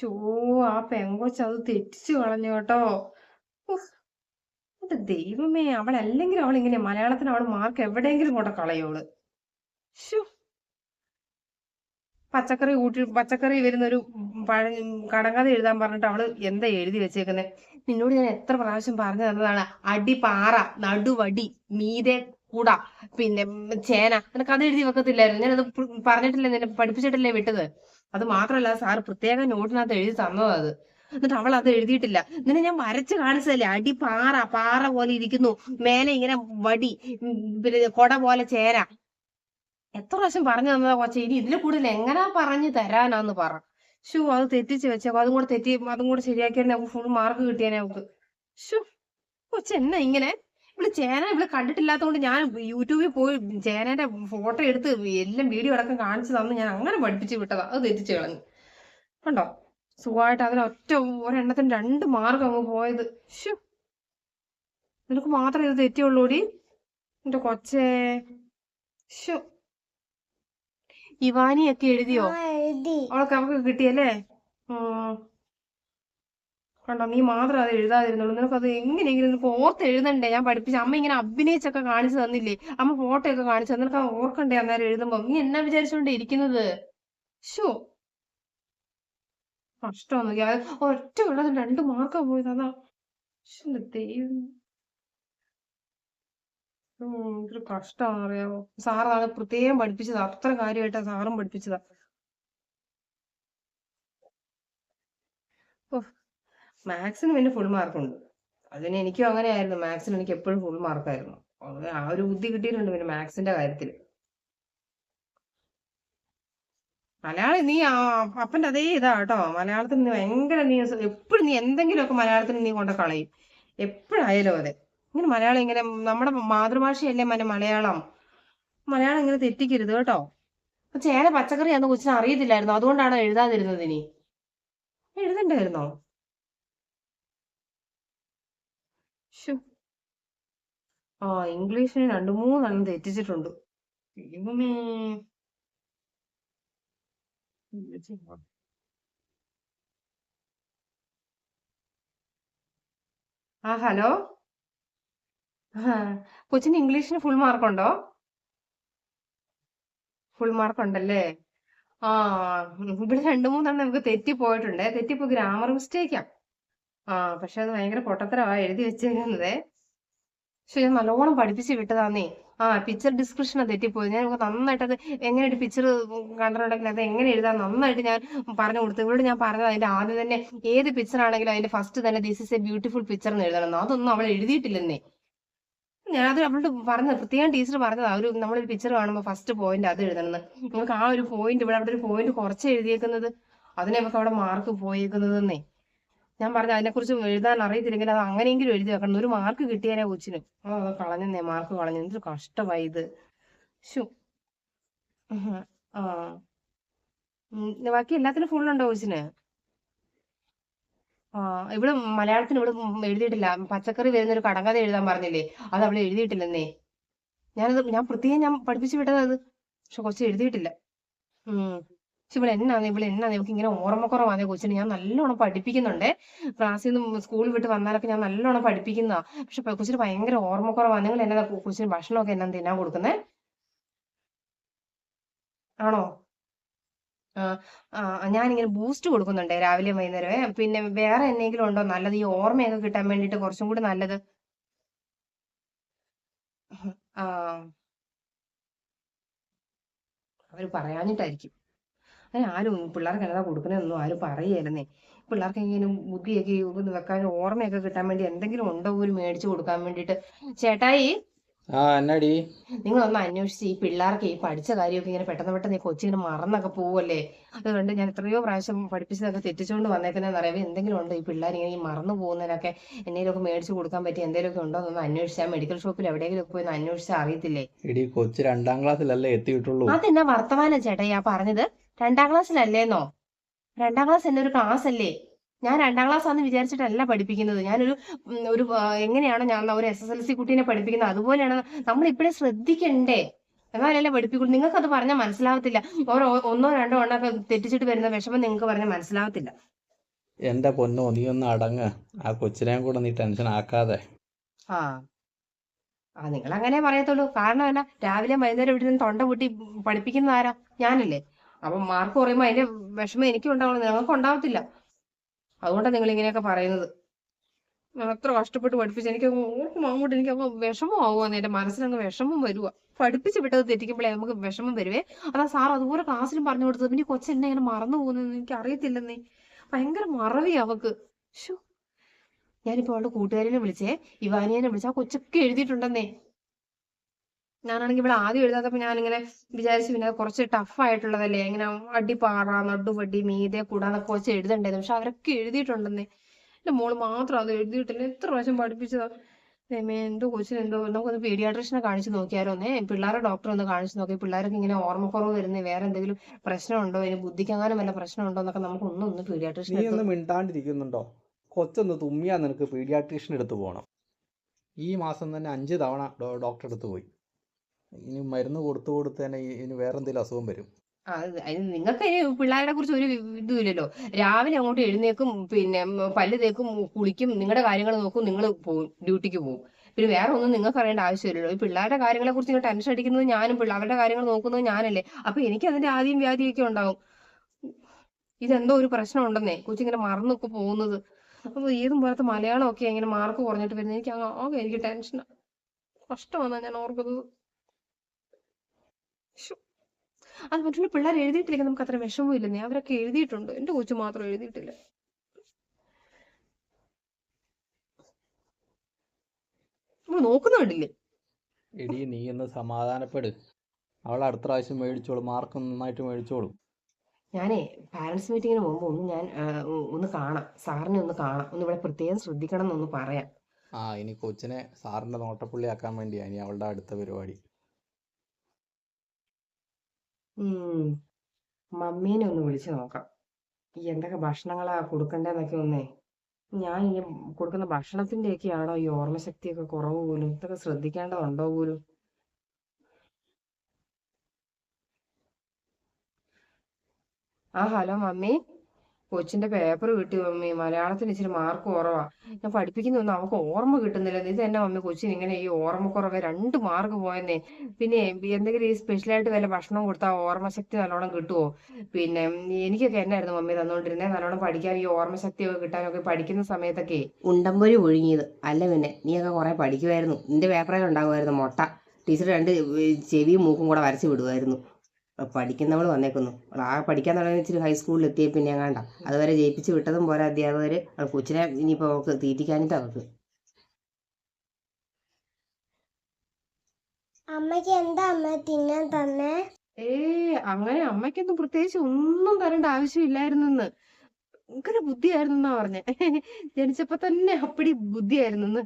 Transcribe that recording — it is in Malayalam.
ഷോ ആ പെങ്കൊച്ച് അത് തെറ്റിച്ചു കളഞ്ഞു കേട്ടോ. അവൾ ദൈവമേ അവളല്ലെങ്കിലും അവൾ ഇങ്ങനെ മലയാളത്തിന് അവൾ മാർക്ക് എവിടെയെങ്കിലും കൊണ്ട് കളയോൾ പച്ചക്കറി കൂട്ടി പച്ചക്കറി വരുന്ന ഒരു പഴ കടങ്കഥ എഴുതാൻ പറഞ്ഞിട്ട് അവൾ എന്താ എഴുതി വെച്ചേക്കുന്നത് നിന്നോട് ഞാൻ എത്ര പ്രാവശ്യം പറഞ്ഞു തന്നതാണ്. അടി പാറ നടുവടി മീതെ കൂട പിന്നെ ചേന. നിനക്ക് അത് എഴുതി വെക്കത്തില്ലായിരുന്നു? ഞാനത് പറഞ്ഞിട്ടില്ലേ നിന്നെ പഠിപ്പിച്ചിട്ടില്ലേ വിട്ടത്? അത് മാത്രമല്ല സാർ പ്രത്യേക നോട്ടിനകത്ത് എഴുതി തന്നത് അത്. എന്നിട്ട് അവൾ അത് എഴുതിയിട്ടില്ല. നിന്നെ ഞാൻ വരച്ച് കാണിച്ചതല്ലേ? അടി പാറ പാറ പോലെ ഇരിക്കുന്നു. മേലെ ഇങ്ങനെ വടി പിന്നെ കൊട പോലെ ചേര. എത്ര പ്രാവശ്യം പറഞ്ഞു തന്നതാ കൊച്ചെ? ഇനി ഇതിൽ കൂടുതൽ എങ്ങനാ പറഞ്ഞു തരാനാന്ന് പറ. ഷൂ അത് തെറ്റിച്ച് വെച്ചേക്കോ. അതും കൂടെ തെറ്റി അതും കൂടെ ശരിയാക്കിയാൽ ഫുൾ മാർക്ക് കിട്ടിയാനേ നമുക്ക്. ഷൂ കൊച്ചെ എന്നാ ഇങ്ങനെ? ഇവൾ ചേന ഇവൾ കണ്ടിട്ടില്ലാത്തതുകൊണ്ട് ഞാൻ യൂട്യൂബിൽ പോയി ചേനേന്റെ ഫോട്ടോ എടുത്ത് എല്ലാം വീഡിയോ അടക്കം കാണിച്ചു തന്നു ഞാൻ അങ്ങനെ പഠിപ്പിച്ച് വിട്ടതാ. അത് തെറ്റിച്ച് കളഞ്ഞു. കണ്ടോ? സുഖമായിട്ട് അതിൽ ഒറ്റ ഒരെണ്ണത്തിന് രണ്ട് മാർക്ക് അങ്ങ് പോയത്. ഷു നിനക്ക് മാത്രമേ ഇത് തെറ്റിയുള്ളൂടി? എന്റെ കൊച്ചേ. ഷു ഇവാനിയൊക്കെ എഴുതിയോ? എഴുതി. അവൾക്ക് അവൾക്ക് കിട്ടിയല്ലേ. കണ്ടോ നീ മാത്രം അത് നിനക്ക് അത് എങ്ങനെയെങ്കിലും നിനക്ക് ഓർത്ത് എഴുതണ്ടേ? ഞാൻ പഠിപ്പിച്ച അമ്മ ഇങ്ങനെ അഭിനയിച്ചൊക്കെ കാണിച്ചു തന്നില്ലേ? അമ്മ ഫോട്ടോ ഒക്കെ കാണിച്ചു തന്നെ അത് ഓർക്കണ്ടേ അന്നേരം എഴുതുമ്പോ? നീ എന്നാ വിചാരിച്ചോണ്ട് ഇരിക്കുന്നത്? ഷോ കഷ്ടമൊന്നും ഒറ്റ വെള്ളത്തിൽ രണ്ട് മാർക്കാ പോയത് അതാ. ദൈവം ഇതൊരു കഷ്ടമാണെന്ന് അറിയാമോ സാറാണ് പ്രത്യേകം പഠിപ്പിച്ചതാ. അത്ര കാര്യമായിട്ടാ സാറും പഠിപ്പിച്ചതാ. മാത്സിന് പിന്നെ ഫുൾ മാർക്കുണ്ട് അതിന് എനിക്കും അങ്ങനെയായിരുന്നു. മാത്സിന് എനിക്ക് എപ്പോഴും ഫുൾ മാർക്കായിരുന്നു. ആ ഒരു ബുദ്ധി കിട്ടിയിട്ടുണ്ട് പിന്നെ മാത്സിന്റെ കാര്യത്തിൽ മലയാളം നീ അപ്പന്റെ അതേ ഇതാ കേട്ടോ മലയാളത്തിൽ നീ ഭയങ്കര നീ എപ്പോഴും നീ എന്തെങ്കിലുമൊക്കെ മലയാളത്തിൽ നീ കൊണ്ട് കളയും. എപ്പോഴായാലും അതെ. ഇങ്ങനെ മലയാളം ഇങ്ങനെ നമ്മുടെ മാതൃഭാഷയല്ലേ മന മലയാളം? മലയാളം ഇങ്ങനെ തെറ്റിക്കരുത് കേട്ടോ. ചേന ചേന പച്ചക്കറിയാന്ന് കൊച്ചിന് അറിയത്തില്ലായിരുന്നു. അതുകൊണ്ടാണ് എഴുതാതിരുന്നത് ഇനി. എഴുതണ്ടായിരുന്നോ? ആ ഇംഗ്ലീഷിന് രണ്ടു മൂന്നെണ്ണം തെറ്റിച്ചിട്ടുണ്ട്. ദൈവമേ. ആ ഹലോ? കൊച്ചിന് ഇംഗ്ലീഷിന് ഫുൾ മാർക്കുണ്ടോ ഫുൾ മാർക്ക് ഉണ്ടല്ലേ? ആ ഇവിടെ രണ്ടു മൂന്നെണ്ണം നമുക്ക് തെറ്റിപ്പോയിട്ടുണ്ട് തെറ്റിപ്പോ ഗ്രാമർ മിസ്റ്റേക്കാ ആ പക്ഷെ അത് ഭയങ്കര പൊട്ടത്തരവാ എഴുതി വെച്ചേക്കുന്നതേ. പക്ഷെ ഞാൻ നല്ലോണം പഠിപ്പിച്ച് വിട്ടതാന്നേ. ആ പിക്ചർ ഡിസ്ക്രിപ്ഷൻ തെറ്റിപ്പോയത് ഞാൻ നന്നായിട്ട് അത് എങ്ങനെ ഒരു പിക്ചർ കണ്ടിട്ടുണ്ടെങ്കിൽ അത് എങ്ങനെ എഴുതാൻ നന്നായിട്ട് ഞാൻ പറഞ്ഞു കൊടുത്തു. ഇവിടെ ഞാൻ പറഞ്ഞത് അതിന്റെ ആദ്യം തന്നെ ഏത് പിക്ചർ ആണെങ്കിലും അതിന്റെ ഫസ്റ്റ് തന്നെ this is a beautiful picture എന്ന് എഴുതണം. അതൊന്നും അവൾ എഴുതിയിട്ടില്ലെന്നേ. ഞാനത് അവളോട് പറഞ്ഞത് പ്രത്യേകം ടീച്ചർ പറഞ്ഞതാ. ഒരു നമ്മളൊരു പിക്ചർ കാണുമ്പോൾ ഫസ്റ്റ് പോയിന്റ് അത് എഴുതണമെന്ന് നിങ്ങൾക്ക് ആ ഒരു പോയിന്റ് ഇവിടെ അവിടെ ഒരു പോയിന്റ് കുറച്ച് എഴുതിയേക്കുന്നത്. അതിനെ നമുക്ക് അവിടെ മാർക്ക് പോയേക്കുന്നതെന്നേ. ഞാൻ പറഞ്ഞു അതിനെക്കുറിച്ച് എഴുതാൻ അറിയത്തില്ലെങ്കിൽ അത് അങ്ങനെയെങ്കിലും എഴുതി വെക്കണം. ഒരു മാർക്ക് കിട്ടിയാലേ കൊച്ചിന്. ആ അത് കളഞ്ഞെന്നേ മാർക്ക് കളഞ്ഞു എന്തൊരു കഷ്ടമായി ഇത്. ഉഹും. ആ. ബാക്കി എല്ലാത്തിനും ഫുള്ളുണ്ടോ കൊച്ചിന്? ആ ഇവിടെ മലയാളത്തിന് ഇവിടെ എഴുതിയിട്ടില്ല. പച്ചക്കറി വരുന്ന ഒരു കടങ്കഥ എഴുതാൻ പറഞ്ഞില്ലേ? അത് അവൾ എഴുതിയിട്ടില്ലെന്നേ. ഞാനത് ഞാൻ പ്രത്യേകം ഞാൻ പഠിപ്പിച്ചു വിട്ടത് അത്. പക്ഷെ കൊച്ചു എഴുതിയിട്ടില്ല ഉം. ഇവിടെ എന്നാന്ന് ഇവിടെ എന്നാന്ന് ഇവൾക്ക് ഇങ്ങനെ ഓർമ്മക്കുറവാണ് കൊച്ചിന്. ഞാൻ നല്ലോണം പഠിപ്പിക്കുന്നുണ്ട്. ക്ലാസ്സിൽ നിന്ന് സ്കൂൾ വിട്ട് വന്നാലൊക്കെ ഞാൻ നല്ലോണം പഠിപ്പിക്കുന്നതാ. പക്ഷെ കൊച്ചിന് ഭയങ്കര ഓർമ്മക്കുറവാണ് നിങ്ങൾ എന്നാ കൊച്ചിന് ഭക്ഷണമൊക്കെ എന്നാ തിന്നാൻ കൊടുക്കുന്നേ? ആണോ? ആ ഞാനിങ്ങനെ ബൂസ്റ്റ് കൊടുക്കുന്നുണ്ട് രാവിലെയും വൈകുന്നേരമേ. പിന്നെ വേറെ എന്തെങ്കിലും ഉണ്ടോ നല്ലത്? ഈ ഓർമ്മയൊക്കെ കിട്ടാൻ വേണ്ടിയിട്ട് കുറച്ചും കൂടി നല്ലത്. ആ. അവർ പറയാഞ്ഞിട്ടായിരിക്കും. അതിന് ആരും പിള്ളേർക്ക് എന്നതാ കൊടുക്കുന്നതെന്നൊന്നും ആരും പറയായിരുന്നേ. പിള്ളേർക്ക് ഇങ്ങനെ ബുദ്ധിയൊക്കെ ഒന്ന് വെക്കാൻ ഓർമ്മയൊക്കെ കിട്ടാൻ വേണ്ടി എന്തെങ്കിലും ഉണ്ടോ ഒരു മേടിച്ചു കൊടുക്കാൻ വേണ്ടിയിട്ട്. ചേട്ടായി. എന്നാടി? നിങ്ങൾ നിങ്ങളൊന്ന് അന്വേഷിച്ച് ഈ പിള്ളേർക്ക് ഈ പഠിച്ച കാര്യമൊക്കെ ഇങ്ങനെ പെട്ടെന്ന് പെട്ടെന്ന് ഈ കൊച്ചിങ്ങനെ മറന്നൊക്കെ പോവല്ലേ? അതുകൊണ്ട് ഞാൻ എത്രയോ പ്രാവശ്യം പഠിപ്പിച്ചതൊക്കെ തെറ്റിച്ചുകൊണ്ട് വന്നേക്കുന്നതെന്ന് അറിയാം. എന്തെങ്കിലും ഉണ്ടോ ഈ പിള്ളേർ ഇങ്ങനെ ഈ മറന്നു പോകുന്നതിനൊക്കെ? എന്തെങ്കിലുമൊക്കെ മേടിച്ചു കൊടുക്കാൻ പറ്റിയ എന്തെങ്കിലുമൊക്കെ ഉണ്ടോ എന്നൊന്ന് അന്വേഷിച്ചാൽ മെഡിക്കൽ ഷോപ്പിൽ എവിടെയെങ്കിലും പോയി ഒന്ന് അന്വേഷിച്ചാൽ അറിയത്തില്ലേ? എടി കൊച്ചു രണ്ടാം ക്ലാസ്സിലല്ലേ എത്തിയിട്ടുള്ളൂ. അതെന്നാ വർത്തമാനം ചേട്ടാ ഞാൻ പറഞ്ഞത്? രണ്ടാം ക്ലാസ്സിലല്ലേന്നോ? രണ്ടാം ക്ലാസ് എന്റെ ഒരു ക്ലാസ് അല്ലേ ഞാൻ രണ്ടാം ക്ലാസ് ആണെന്ന് വിചാരിച്ചിട്ടല്ല പഠിപ്പിക്കുന്നത്. ഞാനൊരു ഒരു എങ്ങനെയാണ് എങ്ങനെയാണോ ഞാൻ ഒരു എസ് എസ് എൽ സി കുട്ടീനെ പഠിപ്പിക്കുന്നത്. അതുപോലെയാണ് നമ്മൾ ഇപ്പോഴേ ശ്രദ്ധിക്കണ്ടേ? എന്നാലല്ലേ പഠിപ്പിക്കുള്ളൂ. നിങ്ങൾക്ക് അത് പറഞ്ഞാൽ മനസ്സിലാവത്തില്ല. ഓരോ ഒന്നോ രണ്ടോ എണ്ണൊക്കെ തെറ്റിച്ചിട്ട് വരുന്ന വിഷമം നിങ്ങൾക്ക് പറഞ്ഞാൽ മനസ്സിലാവത്തില്ല. എന്റെ പൊന്നോ നീ ഒന്ന് അടങ്ങ്. ആ കൊച്ചിനെയും കൂടെ നീ ടെൻഷൻ ആക്കാതെ. ആ. ആ നിങ്ങൾ അങ്ങനെ പറയത്തുള്ളൂ. കാരണം എന്നാ രാവിലെ വൈകുന്നേരം ഇവിടെ നിന്ന് തൊണ്ട പൊട്ടി പഠിപ്പിക്കുന്ന ആരാ ഞാനല്ലേ. അപ്പൊ മാർക്ക് കുറയുമ്പോ അതിന്റെ വിഷമം എനിക്കും ഉണ്ടാവുള്ളൂ നിങ്ങൾക്ക് ഉണ്ടാവത്തില്ല. അതുകൊണ്ടാണ് നിങ്ങൾ ഇങ്ങനെയൊക്കെ പറയുന്നത്. അത്ര കഷ്ടപ്പെട്ട് പഠിപ്പിച്ച് എനിക്ക് അങ്ങോട്ട് എനിക്ക് അങ്ങ് വിഷമം വിഷമമാവുമെന്ന് എന്റെ മനസ്സിലങ്ങ് വിഷമം വരുക പഠിപ്പിച്ച് വിട്ടത് തെറ്റിക്കുമ്പോഴേ നമുക്ക് വിഷമം വരുവേ. അതാ സാർ അതുപോലെ ക്ലാസ്സിലും പറഞ്ഞു കൊടുത്തത് പിന്നെ ഈ കൊച്ചെന്നെ ഇങ്ങനെ മറന്നു പോകുന്നെന്ന് എനിക്ക് അറിയത്തില്ലെന്നേ. ഭയങ്കര മറവി അവക്ക്. ശോ ഞാനിപ്പോ അവളുടെ കൂട്ടുകാരനെ വിളിച്ചേ ഇവാനിയനെ വിളിച്ചേ ആ കൊച്ചൊക്കെ എഴുതിയിട്ടുണ്ടെന്നേ. ഞാനാണെങ്കിൽ ഇവിടെ ആദ്യം എഴുതാത്തപ്പോ ഞാനിങ്ങനെ വിചാരിച്ചു പിന്നെ കുറച്ച് ടഫ് ആയിട്ടുള്ളതല്ലേ? ഇങ്ങനെ അടിപ്പാറ നടുവടി മീതെ കൂടാന്നൊക്കെ വെച്ച് എഴുതണ്ടായിരുന്നു. പക്ഷെ അവരൊക്കെ എഴുതിയിട്ടുണ്ടെന്നേ. എന്റെ മോൾ മാത്രം അത് എഴുതിയിട്ടില്ല. എത്ര പ്രാവശ്യം പഠിപ്പിച്ചതാ? എന്തോ കൊച്ചിന് എന്തോ നമുക്കൊന്ന് പീഡിയാട്രിഷനെ കാണിച്ചു നോക്കിയാലോ ഒന്നേ പിള്ളേരെ ഡോക്ടറെ ഒന്ന് കാണിച്ചു നോക്കി. പിള്ളേർക്ക് ഇങ്ങനെ ഓർമ്മക്കുറവ് വരുന്നേ. വേറെ എന്തെങ്കിലും പ്രശ്നമുണ്ടോ? ഇനി ബുദ്ധിക്കങ്ങാനും വല്ല പ്രശ്നമുണ്ടോ എന്നൊക്കെ നമുക്ക് ഒന്നും ഒന്ന് നീ പീഡിയാട്രീഷനെ ഒന്ന് മിണ്ടാണ്ടിരിക്കുന്നുണ്ടോ? കൊച്ചൊന്ന് തുമ്മിയാ നിനക്ക് പീഡിയാട്രിഷൻ എടുത്തു പോകണം ഈ മാസം തന്നെ അഞ്ച് തവണ ഡോക്ടറെ അടുത്ത് പോയി. ഇനി മരുന്ന് കൊടുത്തു കൊടുത്ത് തന്നെ ഇനി വേറെ എന്തെങ്കിലും അസുഖം വരും. നിങ്ങൾക്ക് പിള്ളേരെ കുറിച്ച് ഒരു ഇതും ഇല്ലല്ലോ രാവിലെ അങ്ങോട്ട് എഴുന്നേക്കും പിന്നെ പല്ല് തേക്കും കുളിക്കും നിങ്ങളുടെ കാര്യങ്ങൾ നോക്കും നിങ്ങൾ പോകും ഡ്യൂട്ടിക്ക് പോകും പിന്നെ വേറെ ഒന്നും നിങ്ങൾക്ക് അറിയേണ്ട ആവശ്യമില്ലല്ലോ. ഈ പിള്ളേരുടെ കാര്യങ്ങളെ കുറിച്ച് നിങ്ങൾ ടെൻഷൻ അടിക്കുന്നത് ഞാനും അവരുടെ കാര്യങ്ങൾ നോക്കുന്നത് ഞാനല്ലേ. അപ്പൊ എനിക്ക് അതിന്റെ ആദ്യം വ്യാധിയൊക്കെ ഉണ്ടാവും. ഇതെന്തോ ഒരു പ്രശ്നം ഉണ്ടെന്നേ. കൊച്ചിങ്ങനെ മറന്നൊക്കെ പോകുന്നത്. അപ്പൊ ഏതും പോലത്തെ മലയാളം ഒക്കെ ഇങ്ങനെ മാർക്ക് കുറഞ്ഞിട്ട് വരുന്നത്. എനിക്ക് ആകെ എനിക്ക് ടെൻഷൻ കഷ്ടമാണ് ഞാൻ ഓർക്കുന്നത്. അത് മറ്റുള്ള പിള്ളേർ എഴുതിയിട്ടില്ലെങ്കിൽ നമുക്ക് അത്ര വിഷമവും ഇല്ലെന്നേ. അവരൊക്കെ എഴുതിയിട്ടുണ്ട്. എന്റെ കൊച്ചു മാത്രം എഴുതിയിട്ടില്ല. നമ്മൾ നോക്കുന്നുണ്ടില്ലേ എടി നീ ഒന്ന് സമാധാനപ്പെട്. അവൾ അടുത്ത പ്രാവശ്യം മേടിച്ചോളും. മാർക്ക് നന്നായിട്ട് മേടിച്ചോളും. ഞാനേ പാരന്റ്സ് മീറ്റിങ്ങിന് മുമ്പ് ഒന്ന് ഞാൻ ഒന്ന് കാണാം. സാറിനെ ഒന്ന് കാണാം. ഒന്ന് ഇവിടെ പ്രത്യേകം ശ്രദ്ധിക്കണം എന്നൊന്ന് പറയാം. ആ ഇനി കൊച്ചിനെ സാറിന്റെ നോട്ടപ്പുള്ളിയാക്കാൻ വേണ്ടിയാണ് ഇനി അവളുടെ അടുത്ത പരിപാടി. മമ്മീനെ ഒന്ന് വിളിച്ചു നോക്കാം. എന്തൊക്കെ ഭക്ഷണങ്ങളാ കൊടുക്കണ്ടെന്നൊക്കെ ഒന്നേ. ഞാൻ ഈ കൊടുക്കുന്ന ഭക്ഷണത്തിന്റെയൊക്കെയാണോ ഈ ഓർമ്മശക്തിയൊക്കെ കുറവ് പോലും? ഇതൊക്കെ ശ്രദ്ധിക്കേണ്ടതുണ്ടോ പോലും? ആ ഹലോ മമ്മി. കൊച്ചിന്റെ പേപ്പർ കിട്ടി മമ്മി. മലയാളത്തിന് ഇച്ചിരി മാർക്ക് കുറവാ. ഞാൻ പഠിപ്പിക്കുന്നൊന്നും അവൾക്ക് ഓർമ്മ കിട്ടുന്നില്ല. ഇത് തന്നെ മമ്മി കൊച്ചിന് ഇങ്ങനെ ഈ ഓർമ്മക്കുറവ് രണ്ട് മാർക്ക് പോയെന്നേ. പിന്നെ എന്തെങ്കിലും ഈ സ്പെഷ്യലായിട്ട് വല്ല ഭക്ഷണം കൊടുത്താൽ ഓർമ്മശക്തി നല്ലോണം കിട്ടുമോ പിന്നെ എനിക്കൊക്കെ എന്നായിരുന്നു മമ്മി തന്നുകൊണ്ടിരുന്നത് നല്ലോണം പഠിക്കാൻ ഈ ഓർമ്മശക്തിയൊക്കെ കിട്ടാനൊക്കെ പഠിക്കുന്ന സമയത്തൊക്കെ. ഉണ്ടമ്പൊരി ഒഴുങ്ങിയത് അല്ല പിന്നെ നീയൊക്കെ കുറെ പഠിക്കുമായിരുന്നു നിന്റെ പേപ്പറൊക്കെ ഉണ്ടാകുമായിരുന്നു മുട്ട. ടീച്ചർ രണ്ട് ചെവിയും മൂക്കും കൂടെ വരച്ച് വിടുമായിരുന്നു പഠിക്കുന്നവൾ വന്നേക്കുന്നു. അവൾ ആ പഠിക്കാൻ തുടങ്ങി ഇച്ചിരി ഹൈസ്കൂളിൽ എത്തിയ പിന്നെ കണ്ട അതുവരെ ജയിപ്പിച്ച് വിട്ടതും പോലെ അധ്യാപകർ കൊച്ചിനെ ഇനിയിപ്പോൾ അവൾക്ക് തീറ്റിക്കാനിട്ട് അവൾക്ക് അമ്മയ്ക്ക് എന്താ അമ്മ തിന്നാൻ തന്നെ? ഏ അങ്ങനെ അമ്മയ്ക്കൊന്നും പ്രത്യേകിച്ച് ഒന്നും തരേണ്ട ആവശ്യമില്ലായിരുന്നെന്ന് ഭയങ്കര ബുദ്ധിയായിരുന്നു എന്നാ പറഞ്ഞെ. ജനിച്ചപ്പോ തന്നെ അപ്പടി ബുദ്ധിയായിരുന്നെന്ന്.